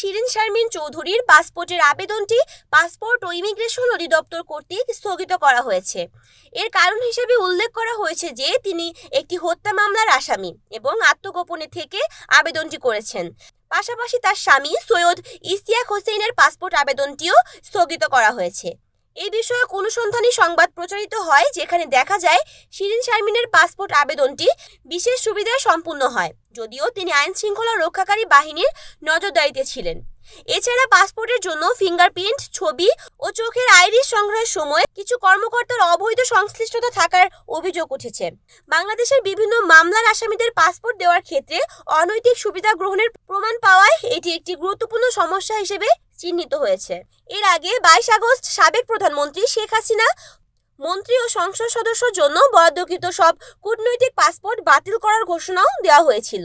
শিরিন শারমিন চৌধুরীর পাসপোর্টের আবেদনটি পাসপোর্ট ও ইমিগ্রেশন অধিদপ্তর কর্তৃক স্থগিত করা হয়েছে। এর কারণ হিসেবে উল্লেখ করা হয়েছে যে, তিনি একটি হত্যা মামলার আসামি এবং আত্মগোপনে থেকে আবেদনটি করেছেন। পাশাপাশি তার স্বামী সৈয়দ ইস্তিয়াক হোসেনের পাসপোর্ট আবেদনটিও স্থগিত করা হয়েছে। এই বিষয়ে অনুসন্ধানী সংবাদ প্রচারিত হয়, যেখানে দেখা যায় শিরিন শারমিনের পাসপোর্ট আবেদনটি বিশেষ সুবিধায় সম্পূর্ণ হয়, যদিও তিনি আইন শৃঙ্খলা রক্ষাকারী বাহিনীর নজরদারিতে ছিলেন। এছাড়া পাসপোর্টের জন্য ফিঙ্গারপ্রিন্ট, ছবি ও চোখের আইরিশ সংগ্রহের সময় কিছু কর্মকর্তার অবৈধ সংশ্লিষ্টতা থাকার অভিযোগ উঠেছে। বাংলাদেশের বিভিন্ন মামলার আসামিদের পাসপোর্ট দেওয়ার ক্ষেত্রে অনৈতিক সুবিধা গ্রহণের প্রমাণ পাওয়ায় এটি একটি গুরুত্বপূর্ণ সমস্যা হিসেবে চিহ্নিত হয়েছে। এর আগে বাইশ আগস্ট সাবেক প্রধানমন্ত্রী শেখ হাসিনা, মন্ত্রী ও সংসদ সদস্যর জন্য বরাদ্দকৃত সব কূটনৈতিক পাসপোর্ট বাতিল করার ঘোষণাও দেওয়া হয়েছিল।